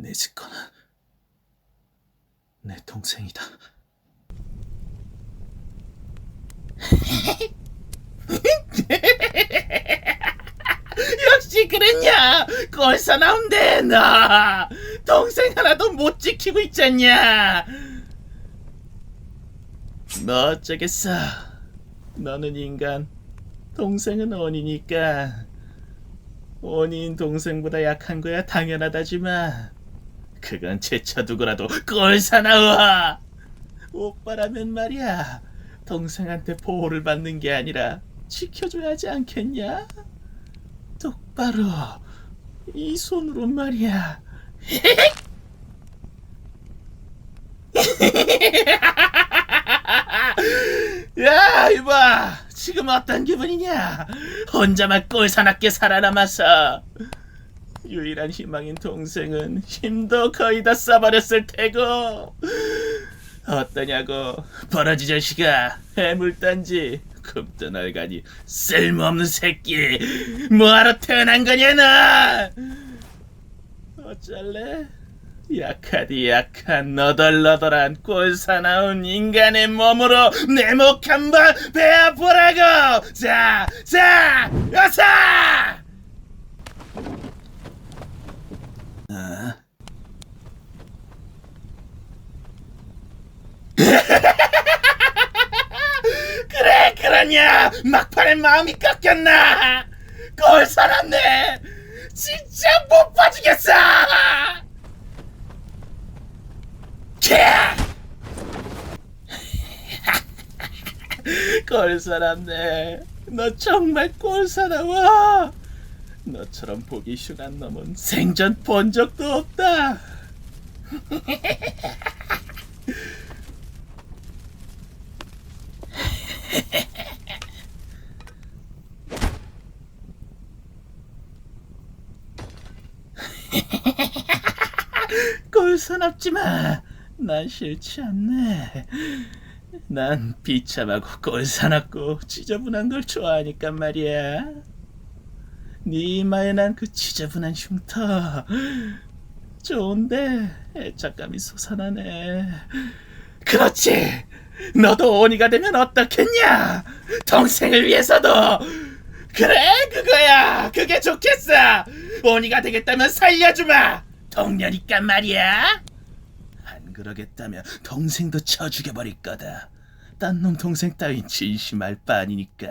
네즈코는 내 동생이다. 역시 그랬냐? 꼴사 나온대 나 동생 하나도 못 지키고 있잖냐? 너 어쩌겠어? 너는 인간, 동생은 원이니까 원인 동생보다 약한 거야 당연하다지만 그건 제쳐두고라도 꼴 사 나와 오빠라면 말이야 동생한테 보호를 받는 게 아니라 지켜줘야 하지 않겠냐? 똑바로 이 손으로 말이야. 야 이봐 지금 어떤 기분이냐? 혼자만 꼴사납게 살아남아서 유일한 희망인 동생은 힘도 거의 다 써버렸을 테고. 어떠냐고. 버러지 자식아 해물단지. 금도 널가니 쓸모없는 새끼. 뭐하러 태어난 거냐 너? 어쩔래? 약하디 약한 너덜너덜한 꼴사나운 인간의 몸으로 내 목 한번 베어보라고. 자, 자, 어서! 그러냐 막판에 마음이 꺾였나? 꼴 살았네. 진짜 못 봐주겠어. 꼴 살았네. 너 정말 꼴 살아와. 너처럼 보기 흉한 놈은 생전 본 적도 없다 꼴사납지마. 난 싫지 않네. 난 비참하고 꼴사납고 지저분한 걸 좋아하니까 말이야. 네 이마에 난 그 지저분한 흉터. 좋은데 애착감이 솟아나네. 그렇지. 너도 오니가 되면 어떻겠냐? 동생을 위해서도. 그래 그거야. 그게 좋겠어. 오니가 되겠다면 살려주마 동료니까 말이야. 안 그러겠다면 동생도 쳐 죽여버릴 거다. 딴 놈 동생 따윈 진심할 바 아니니까